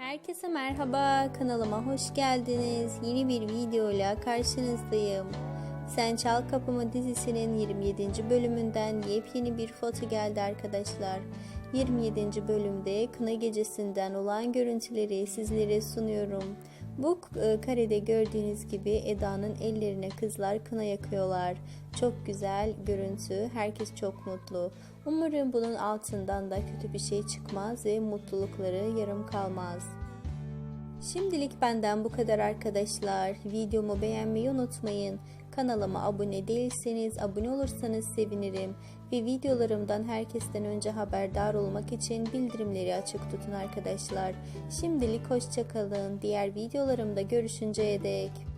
Herkese merhaba, kanalıma hoş geldiniz. Yeni bir videoyla karşınızdayım. Sen Çal Kapımı dizisinin 27. bölümünden yepyeni bir foto geldi arkadaşlar. 27. bölümde kına gecesinden olan görüntüleri sizlere sunuyorum. Bu e, karede gördüğünüz gibi Eda'nın ellerine kızlar kına yakıyorlar. Çok güzel görüntü, herkes çok mutlu. Umarım bunun altından da kötü bir şey çıkmaz ve mutlulukları yarım kalmaz. Şimdilik benden bu kadar arkadaşlar. Videomu beğenmeyi unutmayın. Kanalıma abone değilseniz abone olursanız sevinirim. Ve videolarımdan herkesten önce haberdar olmak için bildirimleri açık tutun arkadaşlar. Şimdilik hoşçakalın. Diğer videolarımda görüşünceye dek.